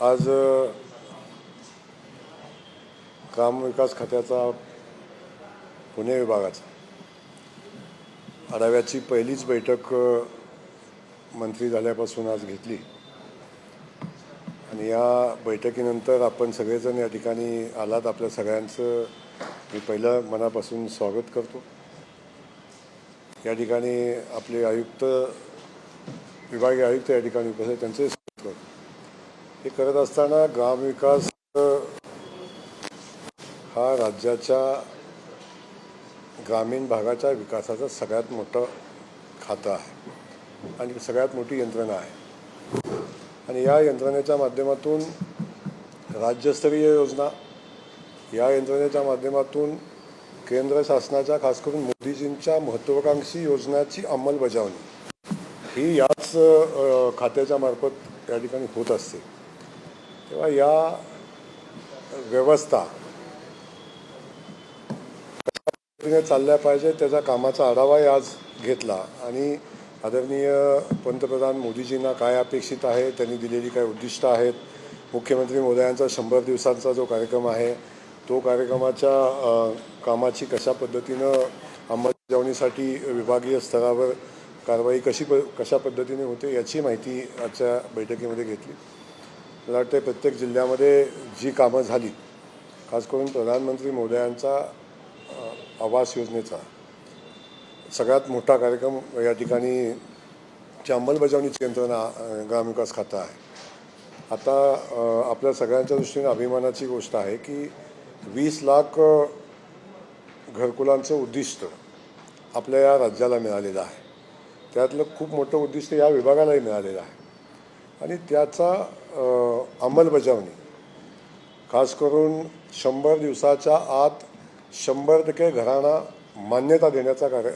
आज ग्रामविकास खात्याचा पुणे विभागाचा आढाव्याची पहिलीच बैठक मंत्री झाल्यापासून आज घेतली. आणि या बैठकीनंतर आपण सगळेजण या ठिकाणी आलात. आपल्या सगळ्यांचं मी पहिलं मनापासून स्वागत करतो. या ठिकाणी आपले आयुक्त विभागीय आयुक्त या ठिकाणी उपस्थित आहेत, त्यांचे स्वागत करतो. हे करत असताना ग्रामविकास हा राज्याच्या ग्रामीण भागाच्या विकासाचं सगळ्यात मोठं खातं आहे आणि सगळ्यात मोठी यंत्रणा आहे. आणि या यंत्रणेच्या माध्यमातून राज्यस्तरीय योजना या यंत्रणेच्या माध्यमातून केंद्र शासनाच्या खास करून मोदीजींच्या महत्त्वाकांक्षी योजनाची अंमलबजावणी ही याच खात्याच्या मार्फत या ठिकाणी होत असते. तेव्हा या व्यवस्था पद्धतीने चालल्या पाहिजे त्याचा कामाचा आढावाही आज घेतला. आणि आदरणीय पंतप्रधान मोदीजींना काय अपेक्षित आहे त्यांनी दिलेली काय उद्दिष्ट आहेत मुख्यमंत्री मोदयांचा शंभर दिवसांचा जो कार्यक्रम आहे तो कार्यक्रमाच्या कामाची कशा पद्धतीनं अंमलबजावणीसाठी विभागीय स्तरावर कारवाई कशी प कशा पद्धतीने होते याची माहिती आजच्या बैठकीमध्ये घेतली. मला वाटते प्रत्येक जिल्ह्यामध्ये जी कामं झाली खास करून प्रधानमंत्री मोदयांचा आवास योजनेचा सगळ्यात मोठा कार्यक्रम या ठिकाणी ची अंमलबजावणीची यंत्रणा ग्रामविकास खातं आहे. आता आपल्या सगळ्यांच्या दृष्टीने अभिमानाची गोष्ट आहे की वीस लाख घरकुलांचं उद्दिष्ट आपल्या या राज्याला मिळालेलं आहे. त्यातलं खूप मोठं उद्दिष्ट या विभागालाही मिळालेलं आहे. आणि त्याचा अंमलबजावणी. खास करून शंभर दिवसाच्या आत शंभर टक्के घरांना मान्यता देण्याचा कार्य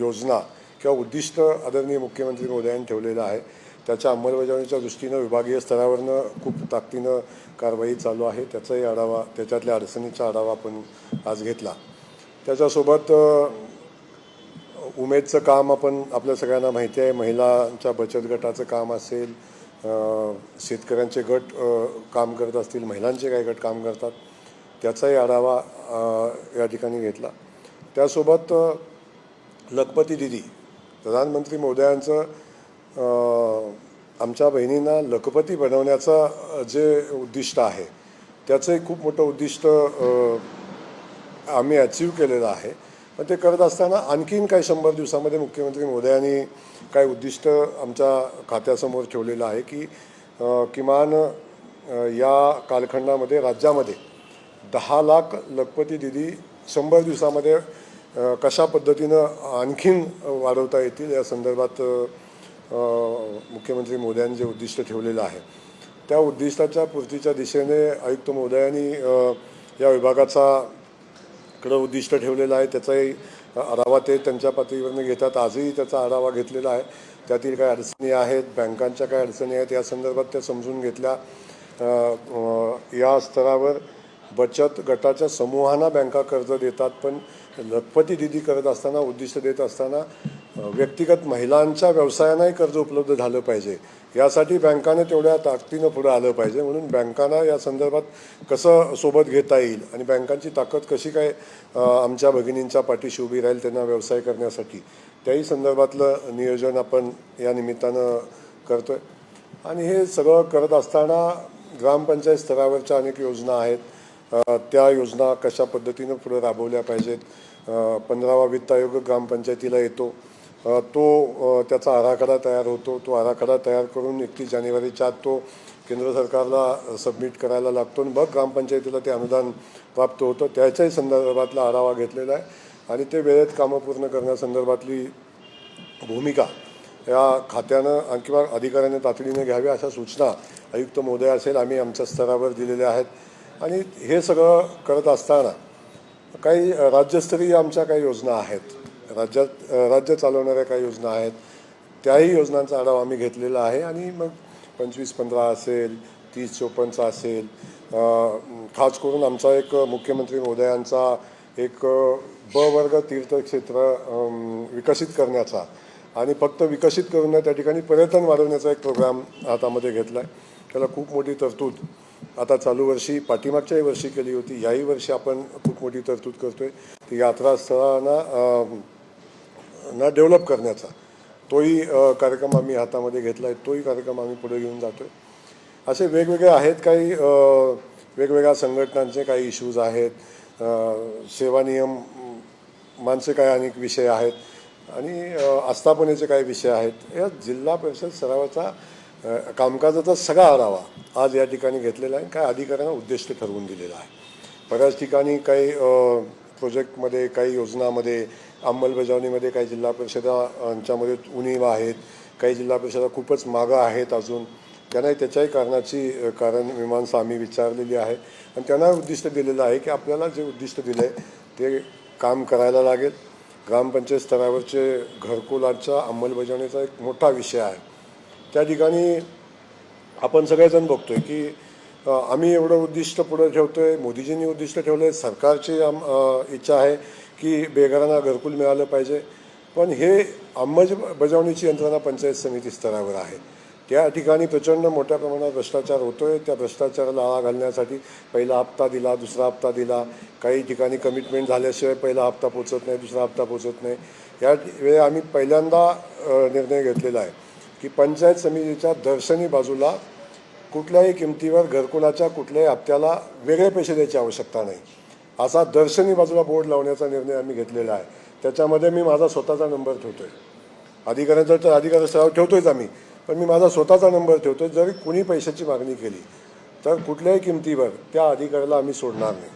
योजना किंवा उद्दिष्ट आदरणीय मुख्यमंत्री मोदयांनी ठेवलेलं आहे. त्याच्या अंमलबजावणीच्या दृष्टीनं विभागीय स्तरावरनं खूप ताकदीनं कारवाई चालू आहे. त्याचाही आढावा त्याच्यातल्या अडचणीचा आढावा आपण आज घेतला. त्याच्यासोबत उमेदचं काम आपण आपल्या सगळ्यांना माहिती आहे. महिलांच्या बचत गटाचं काम असेल शेतकऱ्यांचे गट काम करत असतील महिलांचे काही गट काम करतात त्याचाही आढावा या ठिकाणी घेतला. त्यासोबत लखपती दिदी प्रधानमंत्री मोदयांचं आमच्या बहिणींना लखपती बनवण्याचं जे उद्दिष्ट आहे त्याचंही खूप मोठं उद्दिष्ट आम्ही अचीव केलेलं आहे. मग ते करत असताना आणखीन काही शंभर दिवसामध्ये मुख्यमंत्री मोदयांनी काय उद्दिष्ट आमच्या खात्यासमोर ठेवलेलं आहे की किमान या कालखंडामध्ये राज्यामध्ये दहा लाख लखपती दिदी शंभर दिवसामध्ये कशा पद्धतीनं आणखीन वाढवता येतील या संदर्भात मुख्यमंत्री मोदयांनी जे उद्दिष्ट ठेवलेलं आहे. त्या उद्दिष्टाच्या पूर्तीच्या दिशेने आयुक्त मोदयांनी या विभागाचा कडं उद्दिष्ट ठेवलेलं आहे. त्याचाही आढावा ते त्यांच्या पातळीवरनं घेतात. आजही त्याचा आढावा घेतलेला आहे. त्यातील काही अडचणी आहेत बँकांच्या काही अडचणी आहेत या संदर्भात त्या समजून घेतल्या. या स्तरावर बचत गटाच्या समूहांना बँका कर्ज देतात पण लखपती दिदी करत असताना उद्दिष्ट देत असताना व्यक्तिगत महिलांच्या व्यवसायांनाही कर्ज उपलब्ध झालं पाहिजे. यासाठी बँकाने तेवढ्या ताकदीनं पुढं आलं पाहिजे. म्हणून बँकांना या संदर्भात कसं सोबत घेता येईल आणि बँकांची ताकद कशी काय आमच्या भगिनींच्या पाठीशी उभी राहील त्यांना व्यवसाय करण्यासाठी त्याही संदर्भातलं नियोजन आपण या निमित्तानं करतो आहे आणि हे सगळं करत असताना ग्रामपंचायत स्तरावरच्या अनेक योजना आहेत. त्या योजना कशा पद्धतीनं पुढे राबवल्या पाहिजेत? पंधरावा वित्त आयोग ग्रामपंचायतीला येतो. तो त्याचा आराखडा तयार होतो. तो आराखडा तयार करून एकतीस जानेवारीच्या आत तो केंद्र सरकारला सबमिट करायला लागतो. आणि मग ग्रामपंचायतीला ते अनुदान प्राप्त होतं. त्याच्याही संदर्भातला आढावा घेतलेला आहे. आणि ते वेळेत कामं पूर्ण करण्यासंदर्भातली भूमिका या खात्यानं आणि किंवा अधिकाऱ्याने तातडीने घ्याव्या अशा सूचना आयुक्त महोदय असेल. आम्ही आमच्या स्तरावर दिलेल्या आहेत. आणि हे सगळं करत असताना काही राज्यस्तरीय आमच्या काही योजना आहेत. राज्यात राज्य चालवणाऱ्या काही योजना आहेत त्याही योजनांचा आढावा आम्ही घेतलेला आहे आणि मग पंचवीस पंधरा असेल तीस चोपन्नचा असेल खास करून आमचा एक मुख्यमंत्री महोदयांचा एक ब वर्ग तीर्थक्षेत्र विकसित करण्याचा आणि फक्त विकसित करून त्या ठिकाणी पर्यटन वाढवण्याचा एक प्रोग्राम हातामध्ये घेतला आहे त्याला खूप मोठी तरतूद आता चालू वर्षी पाठीमागच्याही वर्षी केली होती. याही वर्षी आपण खूप मोठी तरतूद करतोय. ती यात्रास्थळांना ना डेव्हलप करण्याचा. तोही कार्यक्रम आम्ही हातामध्ये घेतला आहे तोही कार्यक्रम आम्ही पुढे घेऊन जातो आहे असे वेगवेगळे आहेत काही वेगवेगळ्या संघटनांचे काही इश्यूज आहेत. सेवा नियम मानसे काही अनेक विषय आहेत. आणि आस्थापनेचे काही विषय आहेत. या जिल्हा परिषद सरावाचा कामकाजाचा सगळा आढावा आज या ठिकाणी घेतलेला आहे काय अधिकाऱ्यांना उद्दिष्ट ठरवून दिलेला आहे. बऱ्याच ठिकाणी काही प्रोजेक्टमध्ये काही योजनामध्ये अंमलबजावणीमध्ये काही जिल्हा परिषदांच्यामध्ये उणीव आहेत काही जिल्हा परिषदा खूपच मागं आहेत अजून. त्यांनाही त्याच्याही कारणाची कारण मीमांसा आम्ही विचारलेली आहे. आणि त्यांना उद्दिष्ट दिलेलं आहे की आपल्याला जे उद्दिष्ट दिलं आहे ते काम करायला लागेल. ग्रामपंचायत स्तरावरचे घरकुलांच्या अंमलबजावणीचा एक मोठा विषय आहे. त्या ठिकाणी आपण सगळेजण बघतो आहे की आम्ही एवढं उद्दिष्ट पुढे आहे मोदीजींनी उद्दिष्ट ठेवलं आहे सरकारची आम- इच्छा आहे. की बेघरांना घरकुल मिळालं पाहिजे. पण हे अंमलबजावणीची यंत्रणा पंचायत समिती स्तरावर आहे. त्या ठिकाणी प्रचंड मोठ्या प्रमाणात भ्रष्टाचार होतो आहे त्या भ्रष्टाचाराला आळा घालण्यासाठी पहिला हप्ता दिला दुसरा हप्ता दिला. काही ठिकाणी कमिटमेंट झाल्याशिवाय पहिला हप्ता पोचत नाही दुसरा हप्ता पोचत नाही. या वेळी आम्ही पहिल्यांदा निर्णय घेतलेला आहे की पंचायत समितीच्या दर्शनी बाजूला कुठल्याही किमतीवर घरकुलाच्या कुठल्याही हप्त्याला वेगळे पैसे द्यायची आवश्यकता नाही. असा दर्शनी बाजूला बोर्ड लावण्याचा निर्णय आम्ही घेतलेला आहे. त्याच्यामध्ये मी माझा स्वतःचा नंबर ठेवतो आहे अधिकाऱ्यांचा तर अधिकारी सराव ठेवतोयच आम्ही. पण मी माझा स्वतःचा नंबर ठेवतोय जरी कुणी पैशाची मागणी केली तर कुठल्याही किमतीवर त्या अधिकाऱ्याला आम्ही सोडणार नाही.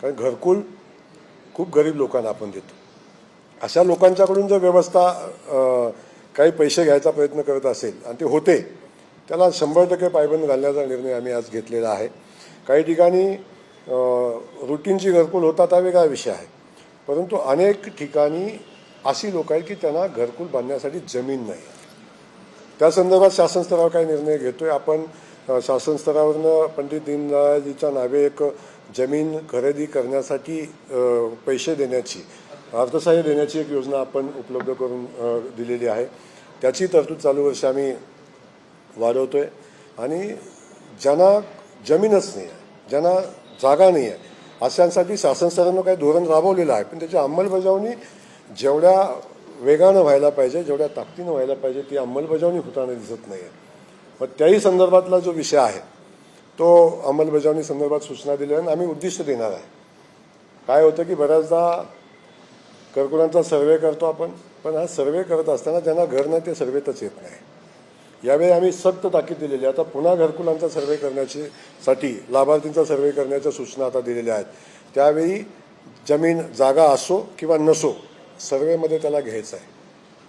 कारण घरकुल खूप गरीब लोकांना आपण देतो. अशा लोकांच्याकडून जर व्यवस्था काही पैसे घ्यायचा प्रयत्न करत असेल आणि ते होते त्याला शंभर टक्के पायबंद घालण्याचा निर्णय आम्ही आज घेतलेला आहे. काही ठिकाणी रुटीनची घरकुल होतात हा वेगळा विषय आहे? परंतु अनेक ठिकाणी अशी लोक आहेत की त्यांना घरकुल बांधण्यासाठी जमीन नाही. त्या संदर्भात शासन स्तरावर काही निर्णय घेतोय. आपण शासन स्तरावरनं पंडित दीनदयाळजीच्या नावे एक जमीन खरेदी करण्यासाठी पैसे देण्याची अर्थसहाय्य देण्याची एक योजना आपण उपलब्ध करून दिलेली आहे. त्याची तरतूद चालू वर्ष आम्ही वाढवतोय. आणि ज्यांना जमीनच नाही आहे ज्यांना जागा नाही आहे अशांसाठी शासन स्तरानं काही धोरण राबवलेलं आहे. पण त्याची अंमलबजावणी जेवढ्या वेगानं व्हायला पाहिजे जेवढ्या ताकदीनं व्हायला पाहिजे ती अंमलबजावणी होताना दिसत नाही आहे मग त्याही संदर्भातला जो विषय आहे तो अंमलबजावणी संदर्भात सूचना दिल्या आणि आम्ही उद्दिष्ट देणार आहे. काय होतं की बऱ्याचदा करकुलांचा सर्वे करतो आपण पण हा सर्वे करत असताना ज्यांना घर नाही ते सर्वेतच येत नाही. यावेळी आम्ही सक्त ताकीद दिलेली आहे. आता पुन्हा घरकुलांचा सर्वे करण्याची साठी लाभार्थींचा सर्वे करण्याच्या सूचना आता दिलेल्या आहेत. त्यावेळी जमीन जागा असो किंवा नसो सर्वेमध्ये त्याला घ्यायचं आहे.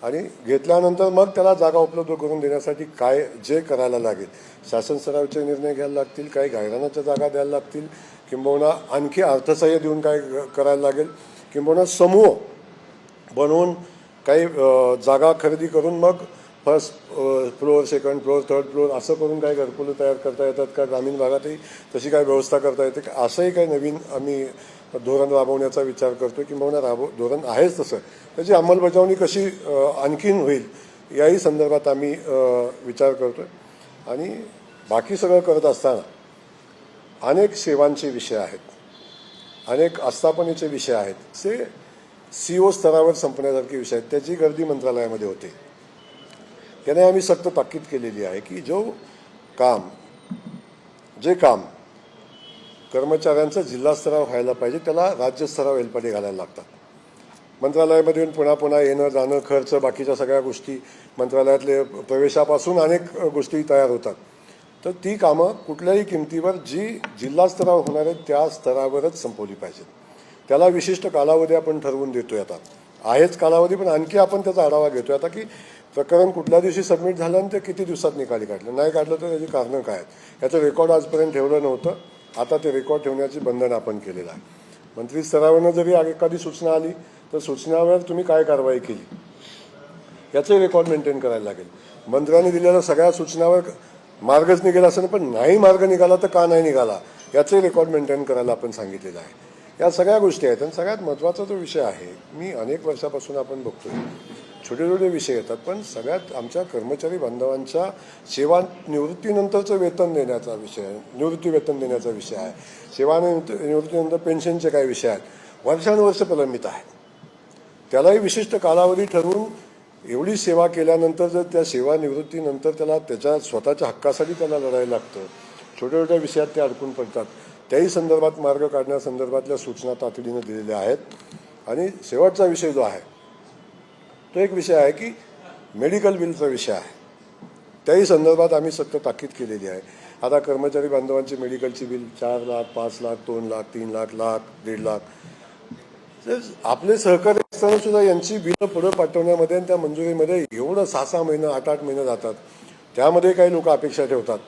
आणि घेतल्यानंतर मग त्याला जागा उपलब्ध करून देण्यासाठी काय जे करायला लागेल. शासन स्तरावरचे निर्णय घ्यायला लागतील काही गायरानाच्या जागा द्यायला लागतील. किंबहुना आणखी अर्थसहाय्य देऊन काय करायला लागेल. किंबहुना समूह बनवून काही जागा खरेदी करून मग first floor second floor third floor असं करून काही घरकुलं तयार करता येतात का? ग्रामीण भागातही तशी काय व्यवस्था करता येते का? असंही काही नवीन आम्ही धोरण राबवण्याचा विचार करतो किंबहुना राबव धोरण आहेच तसं. त्याची अंमलबजावणी कशी आणखीन होईल याही संदर्भात आम्ही विचार करतो आणि बाकी सगळं करत असताना अनेक सेवांचे विषय आहेत. अनेक आस्थापनेचे विषय आहेत. ते सी ओ स्तरावर संपण्यासारखे विषय आहेत. त्याची गर्दी मंत्रालयामध्ये होते. त्याने आम्ही सक्त ताकीद केलेली आहे की जो काम जे काम कर्मचाऱ्यांचं जिल्हास्तराव व्हायला पाहिजे त्याला राज्यस्तराव हेलपाटे घालायला लागतात. मंत्रालयामध्ये येऊन पुन्हा पुन्हा येणं जाणं खर्च बाकीच्या सगळ्या गोष्टी मंत्रालयातले प्रवेशापासून अनेक गोष्टी तयार होतात. तर ती कामं कुठल्याही किमतीवर जी जिल्हा स्तरावर होणार आहेत त्या स्तरावरच संपवली पाहिजेत. त्याला विशिष्ट कालावधी आपण ठरवून देतोय आता. आहेच कालावधी पण आणखी आपण त्याचा आढावा घेतोय आता की प्रकरण कुठल्या दिवशी सबमिट झालं आणि ते किती दिवसात निकाली काढलं? नाही काढलं तर त्याची कारणं काय? आहेत याचं रेकॉर्ड आजपर्यंत ठेवलं नव्हतं. आता ते रेकॉर्ड ठेवण्याची बंधन आपण केलेलं आहे. मंत्री स्तरावरनं जरी एखादी सूचना आली तर सूचनावर तुम्ही काय कारवाई केली? याचंही रेकॉर्ड मेंटेन करायला लागेल. मंत्र्यांनी दिलेल्या सगळ्या सूचनावर मार्गच निघाला असं पण नाही मार्ग निघाला तर का नाही निघाला? याचंही रेकॉर्ड मेंटेन करायला आपण सांगितलेलं आहे. या सगळ्या गोष्टी आहेत आणि सगळ्यात महत्त्वाचा जो विषय आहे मी अनेक वर्षापासून आपण बघतोय. छोटे छोटे विषय येतात पण सगळ्यात आमच्या कर्मचारी बांधवांच्या सेवा निवृत्तीनंतरचं वेतन देण्याचा विषय आहे निवृत्ती वेतन देण्याचा विषय आहे. सेवानिवृत्ती निवृत्तीनंतर पेन्शनचे काही विषय आहेत. वर्षानुवर्ष प्रलंबित आहेत. त्यालाही विशिष्ट कालावधी ठरवून एवढी सेवा केल्यानंतर जर त्या सेवानिवृत्तीनंतर त्याला त्याच्या स्वतःच्या हक्कासाठी त्याला लढायला लागतं. छोट्या छोट्या विषयात ते अडकून पडतात. त्याही संदर्भात मार्ग काढण्यासंदर्भातल्या सूचना तातडीनं दिलेल्या आहेत. आणि शेवटचा विषय जो आहे तो एक विषय आहे की मेडिकल बिलचा विषय आहे. त्याही संदर्भात आम्ही सत्य ताकीद केलेली आहे. आता कर्मचारी बांधवांची मेडिकलची बिल चार लाख पाच लाख दोन लाख तीन लाख लाख दीड लाख. आपले सहकारी असताना सुद्धा यांची बिलं पुढं पाठवण्यामध्ये आणि त्या मंजुरीमध्ये एवढं सहा सहा महिना आठ आठ महिने जातात. त्यामध्ये काही लोक अपेक्षा ठेवतात.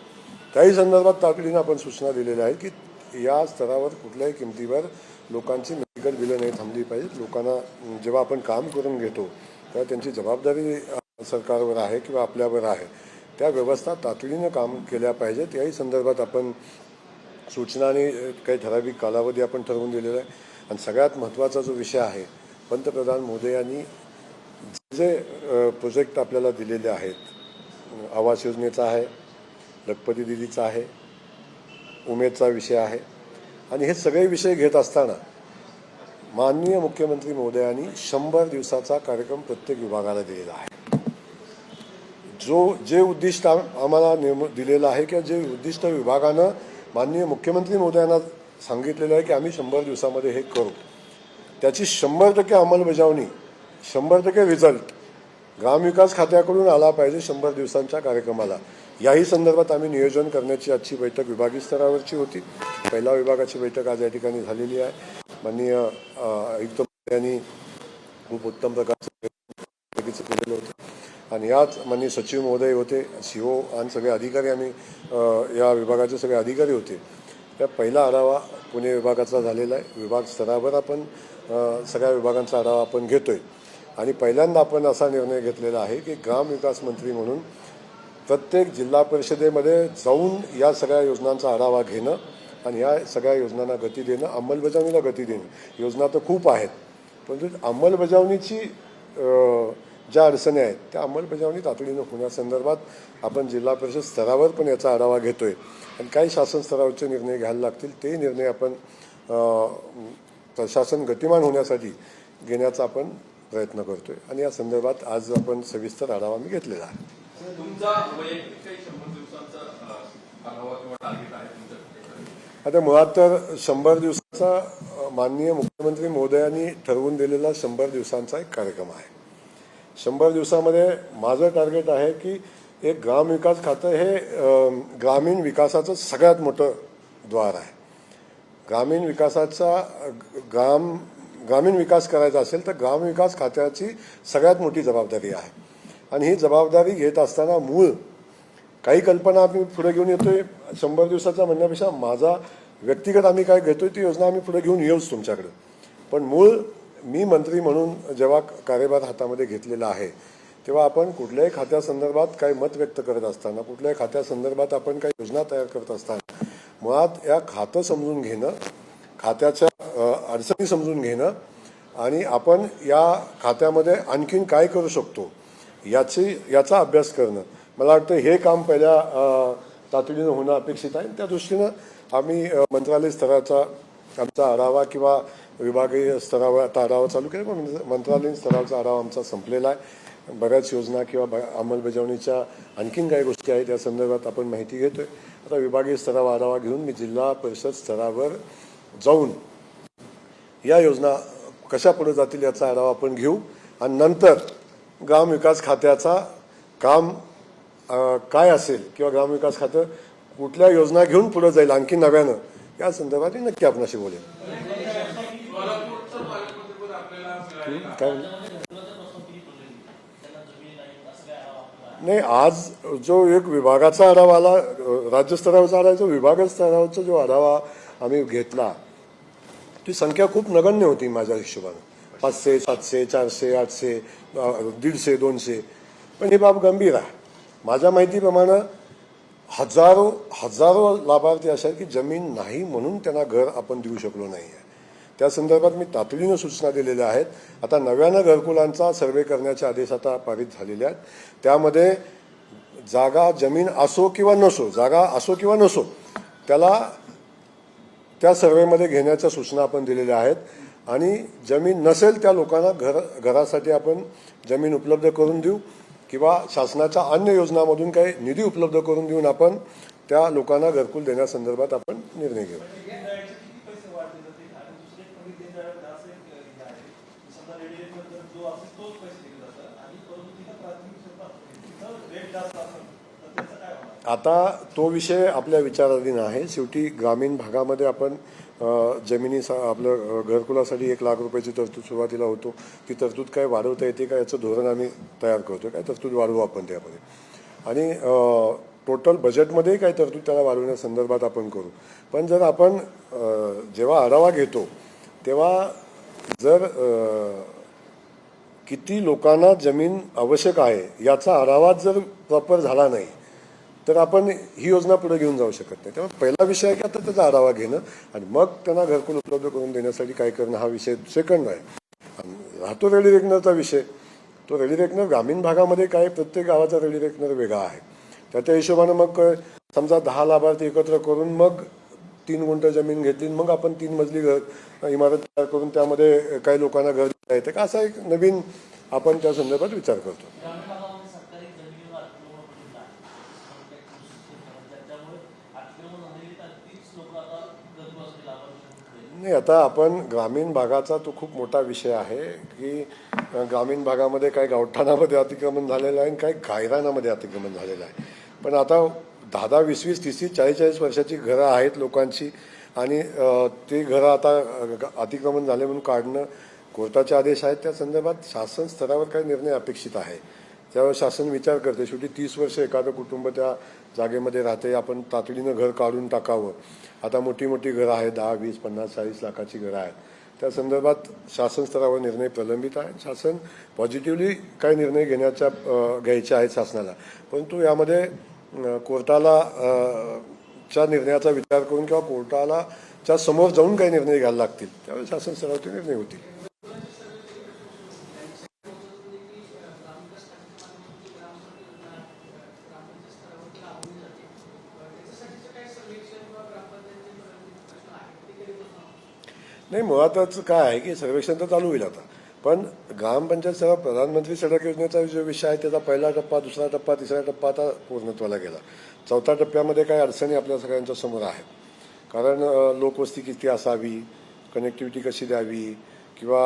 त्याही संदर्भात तातडीनं आपण सूचना दिलेल्या आहेत की या स्तरावर कुठल्याही किमतीवर लोकांची मेडिकल बिलं नाही थांबली पाहिजेत लोकांना जेव्हा आपण काम करून घेतो तेव्हा त्यांची जबाबदारी सरकारवर आहे किंवा आपल्यावर आहे त्या व्यवस्था तातडीनं काम केल्या पाहिजेत. याही संदर्भात आपण सूचना आणि काही ठराविक कालावधी आपण ठरवून दिलेला आहे. आणि सगळ्यात महत्त्वाचा जो विषय आहे पंतप्रधान मोदी यांनी जे प्रोजेक्ट आपल्याला दिलेले आहेत आवास योजनेचा आहे लखपती दिदीचा आहे उमेदचा विषय आहे आणि हे सगळे विषय घेत असताना माननीय मुख्यमंत्री महोदयांनी शंभर दिवसाचा कार्यक्रम प्रत्येक विभागाला दिलेला आहे. जो जे उद्दिष्ट आम- आम्हाला नेम दिलेलं आहे किंवा जे उद्दिष्ट विभागानं माननीय मुख्यमंत्री महोदयांना सांगितलेलं आहे की आम्ही शंभर दिवसामध्ये हे करू. त्याची शंभर टक्के अंमलबजावणी शंभर टक्के रिझल्ट ग्रामविकास खात्याकडून आला पाहिजे शंभर दिवसांच्या कार्यक्रमाला. याही संदर्भात आम्ही नियोजन करण्याची आजची बैठक विभागीय स्तरावरची होती. पहिला विभागाची बैठक आज या ठिकाणी झालेली आहे. माननीय आयुक्त यांनी खूप उत्तम प्रकारचं केलेलं होतं. आणि याच माननीय सचिव महोदय होते सी ओ आणि सगळे अधिकारी आम्ही या विभागाचे सगळे अधिकारी होते. त्या पहिला आढावा पुणे विभागाचा झालेला आहे. विभाग स्तरावर आपण सगळ्या विभागांचा आढावा आपण घेतो आहे आणि पहिल्यांदा आपण असा निर्णय घेतलेला आहे की ग्रामविकास मंत्री म्हणून प्रत्येक जिल्हा परिषदेमध्ये जाऊन या सगळ्या योजनांचा आढावा घेणं आणि या सगळ्या योजनांना गती देणं अंमलबजावणीला गती देणं. योजना तर खूप आहेत. परंतु अंमलबजावणीची ज्या अडचणी आहेत त्या अंमलबजावणी तातडीनं होण्यासंदर्भात आपण जिल्हा परिषद स्तरावर पण याचा आढावा घेतो आहे आणि काही शासन स्तरावरचे निर्णय घ्यायला लागतील ते निर्णय आपण प्रशासन गतिमान होण्यासाठी घेण्याचा आपण प्रयत्न करतोय. आणि या संदर्भात आज आपण सविस्तर आढावा मी घेतलेला आहे? आता मुळात तर शंभर दिवसाचा माननीय मुख्यमंत्री महोदयांनी ठरवून दिलेला शंभर दिवसांचा एक कार्यक्रम आहे. शंभर दिवसामध्ये माझं टार्गेट आहे की एक ग्रामविकास खातं हे ग्रामीण विकासाचं सगळ्यात मोठं द्वार आहे. ग्रामीण विकासाचा ग्राम ग्रामीण विकास करायचा असेल तर ग्रामविकास खात्याची सगळ्यात मोठी जबाबदारी आहे. आणि ही जबाबदारी घेत असताना मूळ काही कल्पना आम्ही पुढे घेऊन येतोय. शंभर दिवसाचा म्हणण्यापेक्षा माझा व्यक्तिगत आम्ही काय घेतोय ती योजना आम्ही पुढे घेऊन येऊच तुमच्याकडे. पण मूळ मी मंत्री म्हणून जेव्हा कार्यभार हातामध्ये घेतलेला आहे तेव्हा आपण कुठल्याही खात्यासंदर्भात काही मत व्यक्त करत असताना कुठल्याही खात्यासंदर्भात आपण काही योजना तयार करत असताना मुळात या खातं समजून घेणं खात्याच्या अडचणी समजून घेणं आणि आपण या खात्यामध्ये आणखीन काय करू शकतो याची याचा अभ्यास करणं मला वाटतं हे काम पहिल्या तातडीनं होणं अपेक्षित आहे. त्या दृष्टीनं आम्ही मंत्रालय स्तराचा आमचा आढावा किंवा विभागीय स्तरावर आता आढावा चालू केला. पण मंत्रालयीन स्तरावरचा आढावा आमचा संपलेला आहे. बऱ्याच योजना किंवा ब- अंमलबजावणीच्या आणखीन काही गोष्टी आहेत या संदर्भात आपण माहिती घेतोय. आता विभागीय स्तरावर आढावा घेऊन मी जिल्हा परिषद स्तरावर जाऊन या योजना कशा पुढे जातील याचा आढावा आपण घेऊ. आणि नंतर ग्रामविकास खात्याचा काम काय असेल किंवा ग्रामविकास खातं कुठल्या योजना घेऊन पुढे जाईल आणखी नव्यानं या संदर्भात मी नक्की आपणाशी बोलेन काय नाही आज जो एक विभागाचा आढावा आला राज्यस्तरावरचा आढावा जो विभाग स्तरावरचा जो आढावा आम्ही घेतला ती संख्या खूप नगण्य होती माझ्या हिशोबानं. पाचशे सातशे चारशे आठशे दीडशे दोनशे. पण ही बाब गंभीर आहे. माझ्या माहितीप्रमाणे हजारो हजारो लाभार्थी असे आहेत की जमीन नाही म्हणून त्यांना घर आपण देऊ शकलो नाही आहे त्या संदर्भात मी तातडीनं सूचना दिलेल्या आहेत. आता नव्यानं घरकुलांचा सर्वे करण्याचे आदेश आता पारित झालेले आहेत. त्यामध्ये जागा जमीन असो किंवा नसो जागा असो किंवा नसो त्याला त्या सर्वेमध्ये घेण्याच्या सूचना आपण दिलेल्या आहेत. आणि जमीन नसेल त्या लोकांना घर घरासाठी आपण जमीन उपलब्ध करून देऊ. किंवा शासनाच्या अन्य योजनांमधून काही निधी उपलब्ध करून देऊन आपण त्या लोकांना घरकुल देण्यासंदर्भात आपण निर्णय घेऊ. आता तो विषय आपल्या विचाराधीन आहे. शेवटी ग्रामीण भागामध्ये आपण अ, जमिनी आपलं घरकुलासाठी एक लाख रुपयाची तरतूद सुरुवातीला होतो. ती तरतूद काय वाढवता येते का याचं धोरण आम्ही तयार करतो काय तरतूद वाढवू आपण त्यामध्ये? आणि टोटल बजेटमध्ये काय तरतूद त्याला वाढवण्यासंदर्भात आपण करू. पण जर आपण जेव्हा आढावा घेतो तेव्हा जर किती लोकांना जमीन आवश्यक आहे याचा आढावा जर प्रॉपर झाला नाही तर आपण ही योजना पुढे घेऊन जाऊ शकत नाही. त्यामुळे पहिला विषय आहे की आता त्याचा आढावा घेणं आणि मग त्यांना घरकुल उपलब्ध करून देण्यासाठी काय करणं हा विषय सेकंड आहे. आणि राहतो रेडी रेकनरचा विषय. तो रेडी रेकनर ग्रामीण भागामध्ये काय प्रत्येक गावाचा रेडी रेकनर वेगळा आहे. त्या त्या हिशोबानं मग समजा दहा लाभार्थी एकत्र करून मग तीन गुंठ जमीन घेतली मग आपण तीन मजली घर इमारत तयार करून त्यामध्ये काही लोकांना घर देता येते का? असा एक नवीन आपण त्या संदर्भात विचार करतो ग्रामीण भागामध्ये सरकारी जमिनीवर अतिक्रमण पडलेलं आहे त्या- त्यामुळे अतिक्रमण झालेली तर तीच लोक आता घरकुलासाठी लाभार्थी नाही आता आपण ग्रामीण भागाचा तो खूप मोठा विषय आहे की ग्रामीण भागामध्ये काही गावठाणामध्ये अतिक्रमण झालेलं आहे आणि काही गायरानामध्ये अतिक्रमण झालेलं आहे. पण आता दहा दहा वीस वीस तीस तीस चाळीस चाळीस वर्षाची घरं आहेत लोकांची आणि ती ते घरं आता अतिक्रमण झाले म्हणून काढणं कोर्टाचे आदेश आहेत. त्या संदर्भात शासन स्तरावर काही निर्णय अपेक्षित आहे. त्यावर शासन विचार करते. शेवटी तीस वर्ष एखादं कुटुंब त्या जागेमध्ये राहते आपण तातडीनं घर काढून टाकावं. आता मोठी मोठी घरं आहेत दहा वीस पन्नास चाळीस लाखाची घरं आहेत. त्या संदर्भात शासन स्तरावर निर्णय प्रलंबित आहे. शासन पॉझिटिव्हली काही निर्णय घेण्याच्या घ्यायचे आहेत शासनाला. परंतु यामध्ये कोर्टाला च्या निर्णयाचा विचार करून किंवा कोर्टाला च्या समोर जाऊन काही निर्णय घ्यायला लागतील. त्यावेळी शासन स्तरावरती निर्णय होतील. नाही मुळातच काय आहे की सर्वेक्षण तर चालू होईल आता. पण ग्रामपंचायत सेवा प्रधानमंत्री सडक योजनेचा जो विषय आहे त्याचा पहिला टप्पा दुसरा टप्पा तिसरा टप्पा आता पूर्णत्वाला गेला. चौथ्या टप्प्यामध्ये काही अडचणी आपल्या सगळ्यांच्या समोर आहेत. कारण लोकवस्ती किती असावी कनेक्टिव्हिटी कशी द्यावी किंवा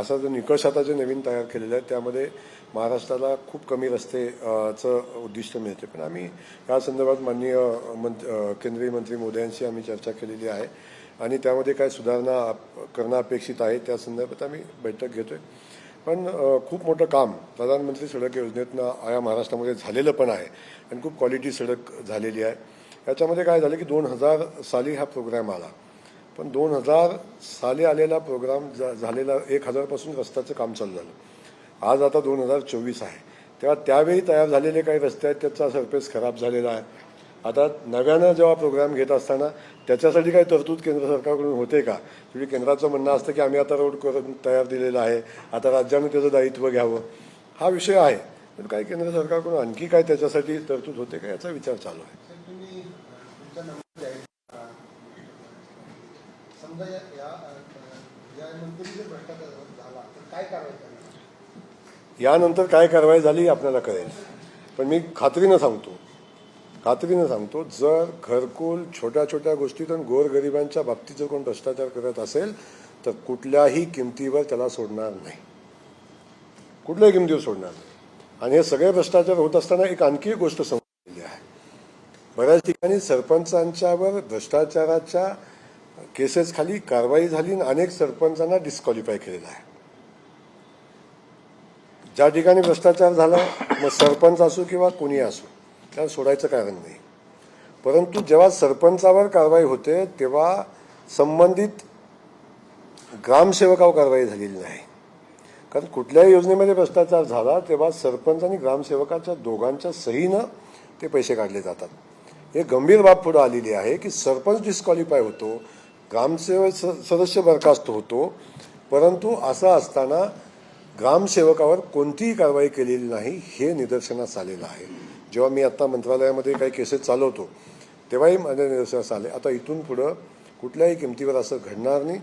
असा जो निकष आता जे नवीन तयार केलेला आहे त्यामध्ये महाराष्ट्राला खूप कमी रस्ते चं उद्दिष्ट मिळते. पण आम्ही या संदर्भात माननीय मंत केंद्रीय मंत्री मोदयांशी आम्ही चर्चा केलेली आहे. आणि त्यामध्ये काय सुधारणा करणं अपेक्षित आहे त्या संदर्भात आम्ही बैठक घेतोय. पण खूप मोठं काम प्रधानमंत्री सडक योजनेतनं या महाराष्ट्रामध्ये झालेलं पण आहे आणि खूप क्वालिटी सडक झालेली आहे. याच्यामध्ये काय झालं की दोन हजार साली हा प्रोग्राम आला. पण दोन हजार साली आलेला प्रोग्राम झा- झालेला एक हजारपासून रस्त्याचं काम चालू झालं. आज आता दोन हजार चोवीस आहे. तेव्हा त्यावेळी तयार झालेले काही रस्ते आहेत त्याचा सरफेस खराब झालेला आहे. आता नव्यानं जेव्हा प्रोग्राम घेत असताना त्याच्यासाठी काही तरतूद केंद्र सरकारकडून होते का? म्हणजे केंद्राचं म्हणणं असतं की आम्ही आता रोड करून तयार दिलेला आहे. आता राज्यानं त्याचं दायित्व घ्यावं. हा विषय आहे. पण काही केंद्र सरकारकडून आणखी काय त्याच्यासाठी तरतूद होते का याचा विचार चालू आहे. तुम्ही यानंतर काय कारवाई झाली आपल्याला कळेल. पण मी खात्रीनं सांगतो. खात्रीनं सांगतो जर घरकुल छोट्या छोट्या गोष्टीतून गोरगरिबांच्या बाबतीत जर कोण भ्रष्टाचार करत असेल तर कुठल्याही किमतीवर त्याला सोडणार नाही. कुठल्याही किमतीवर सोडणार नाही. आणि हे सगळे भ्रष्टाचार होत असताना एक आणखी एक गोष्ट समजलेली आहे. बऱ्याच ठिकाणी सरपंचांच्यावर भ्रष्टाचाराच्या केसेस खाली कारवाई झाली आणि अनेक सरपंचांना डिस्क्वालिफाय केलेलं आहे. ज्या ठिकाणी भ्रष्टाचार झाला मग सरपंच असो किंवा कोणी असो त्याला सोडायचं कारण नाही परंतु जेव्हा सरपंचावर कारवाई होते तेव्हा संबंधित ग्रामसेवकावर कारवाई झालेली नाही. कारण कुठल्याही योजनेमध्ये भ्रष्टाचार झाला तेव्हा सरपंच आणि ग्रामसेवकाच्या दोघांच्या सहीनं ते पैसे काढले जातात. हे गंभीर बाब पुढे आलेली आहे की सरपंच डिस्क्वालिफाय होतो ग्रामसेवक स- सदस्य बरखास्त होतो परंतु असं असताना ग्रामसेवकावर कोणतीही कारवाई केलेली नाही हे निदर्शनास आलेलं आहे. जेव्हा मी आत्ता मंत्रालयामध्ये काही केसेस चालवतो तेव्हाही माझ्या निदर्शनास आले. आता इथून पुढं कुठल्याही किमतीवर असं घडणार नाही.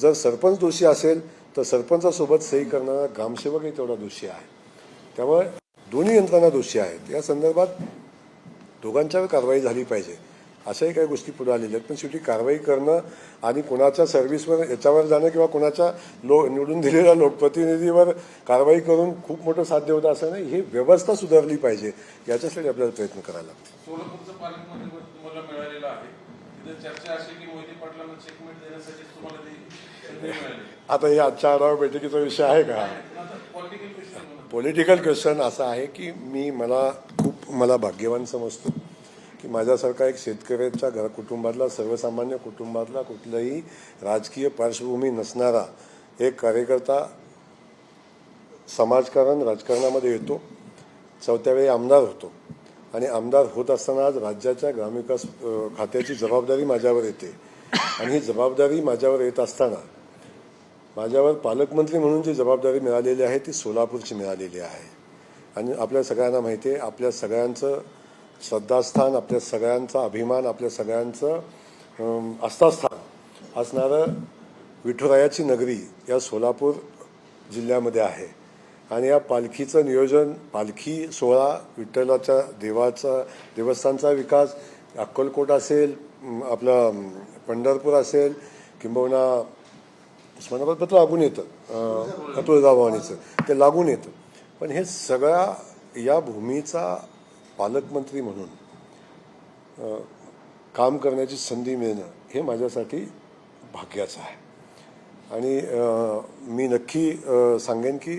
जर सरपंच दोषी असेल तर सरपंचासोबत सही करणारा ग्रामसेवकही तेवढा दोषी आहे. त्यामुळे दोन्ही यंत्रणा दोषी आहेत. या संदर्भात दोघांच्यावर कारवाई झाली पाहिजे. अशाही काही गोष्टी पुढे आलेल्या आहेत. पण शेवटी कारवाई करणं आणि कुणाच्या सर्व्हिसवर याच्यावर जाणं किंवा कुणाच्या लो निवडून दिलेल्या लोकप्रतिनिधीवर कारवाई करून खूप मोठं साध्य होतं असं नाही ही व्यवस्था सुधारली पाहिजे. याच्यासाठी आपल्याला प्रयत्न करायला आता हे आजच्या आढावा बैठकीचा विषय आहे का? पॉलिटिकल क्वेश्चन असा आहे की मी मला खूप मला भाग्यवान समजतो. की माझ्यासारखा एक शेतकऱ्याच्या घर कुटुंबातला सर्वसामान्य कुटुंबातला कुठलाही राजकीय पार्श्वभूमी नसणारा एक कार्यकर्ता समाजकारण राजकारणामध्ये येतो चौथ्या वेळी आमदार होतो. आणि आमदार होत असताना आज राज्याच्या ग्रामविकास खात्याची जबाबदारी माझ्यावर येते. आणि ही जबाबदारी माझ्यावर येत असताना माझ्यावर पालकमंत्री म्हणून जी जबाबदारी मिळालेली आहे ती सोलापूरची मिळालेली आहे. आणि आपल्या सगळ्यांना माहिती आहे आपल्या सगळ्यांचं श्रद्धास्थान आपल्या सगळ्यांचा अभिमान आपल्या सगळ्यांचं आस्थास्थान असणारं विठुरायाची नगरी या सोलापूर जिल्ह्यामध्ये आहे. आणि या पालखीचं नियोजन पालखी सोहळा विठ्ठलाच्या देवाचा देवस्थानचा विकास अक्कलकोट असेल आपलं पंढरपूर असेल किंबहुना उस्मानाबाद लागून येतं तुळजाभवानीचं ते लागून येतं. पण हे सगळ्या या भूमीचा पालकमंत्री म्हणून काम करण्याची संधी मिळणं हे माझ्यासाठी भाग्याचं आहे. आणि मी नक्की सांगेन की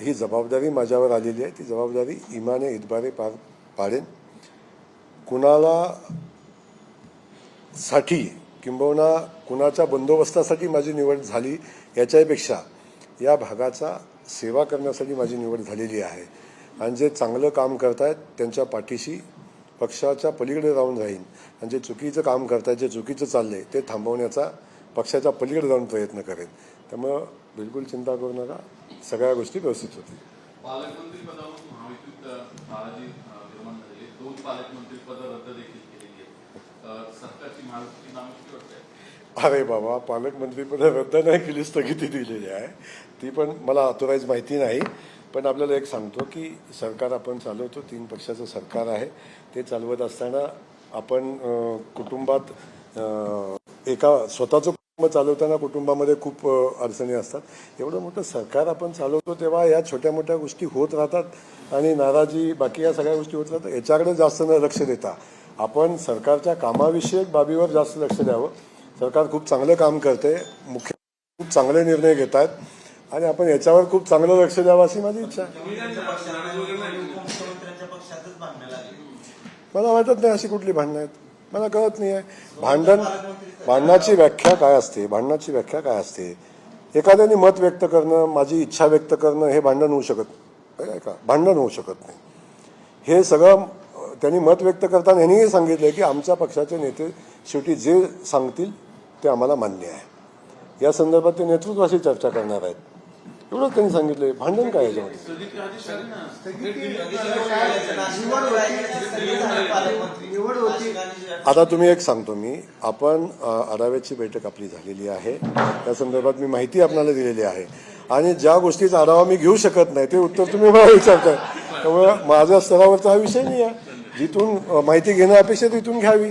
ही जबाबदारी माझ्यावर आलेली आहे. ती जबाबदारी इमाने इतबारे पार पाडेन. कुणाला साठी किंबहुना कुणाच्या बंदोबस्तासाठी माझी निवड झाली याच्यापेक्षा या भागाचा सेवा करण्यासाठी माझी निवड झालेली आहे. आणि जे चांगलं काम करतायत त्यांच्या पाठीशी पक्षाच्या पलीकडे राहून राहीन. आणि जे चुकीचं काम करतायत जे चुकीचं चाललंय ते थांबवण्याचा पक्षाच्या पलीकडे जाऊन प्रयत्न करेन. त्यामुळं बिलकुल चिंता करू नका. सगळ्या गोष्टी व्यवस्थित होतील. आहे. अरे बाबा पालकमंत्रीपद रद्द नाही केली स्थगिती दिलेली आहे. ती पण मला अथोराईज माहिती नाही. पण आपल्याला एक सांगतो की सरकार आपण चालवतो तीन पक्षाचं सरकार आहे. ते चालवत असताना आपण कुटुंबात एका स्वतःचं कुटुंब चालवताना कुटुंबामध्ये खूप अडचणी असतात. एवढं मोठं सरकार आपण चालवतो तेव्हा या छोट्या मोठ्या गोष्टी होत राहतात आणि नाराजी बाकी या सगळ्या गोष्टी होत राहतात. याच्याकडे जास्त न लक्ष देता आपण सरकारच्या कामाविषयक बाबीवर जास्त लक्ष द्यावं. सरकार खूप चांगलं काम करते. मुख्य खूप चांगले निर्णय घेत आहेत आणि आपण याच्यावर खूप चांगलं लक्ष द्यावं अशी माझी इच्छा. मला वाटत नाही अशी कुठली भांडणं आहेत. मला कळत नाही आहे भांडण भांडणाची व्याख्या काय असते? भांडणाची व्याख्या काय असते? एखाद्याने मत व्यक्त करणं माझी इच्छा व्यक्त करणं हे भांडण होऊ शकत आहे का भांडण होऊ शकत नाही. हे सगळं त्यांनी मत व्यक्त करताना यांनीही सांगितलं की आमच्या पक्षाचे नेते शेवटी जे सांगतील ते आम्हाला मान्य आहे. या संदर्भात ते नेतृत्वाशी चर्चा करणार आहेत. एवढंच त्यांनी सांगितलंय भांडण काय याच्यामध्ये? आता तुम्ही एक सांगतो मी. आपण आढाव्याची बैठक आपली झालेली आहे. त्या संदर्भात मी माहिती आपल्याला दिलेली आहे. आणि ज्या गोष्टीचा आढावा मी घेऊ शकत नाही ते उत्तर तुम्ही मला विचारताय. त्यामुळे माझ्या स्तरावरचा हा विषय नाही आहे जिथून माहिती घेणं अपेक्षा तिथून घ्यावी.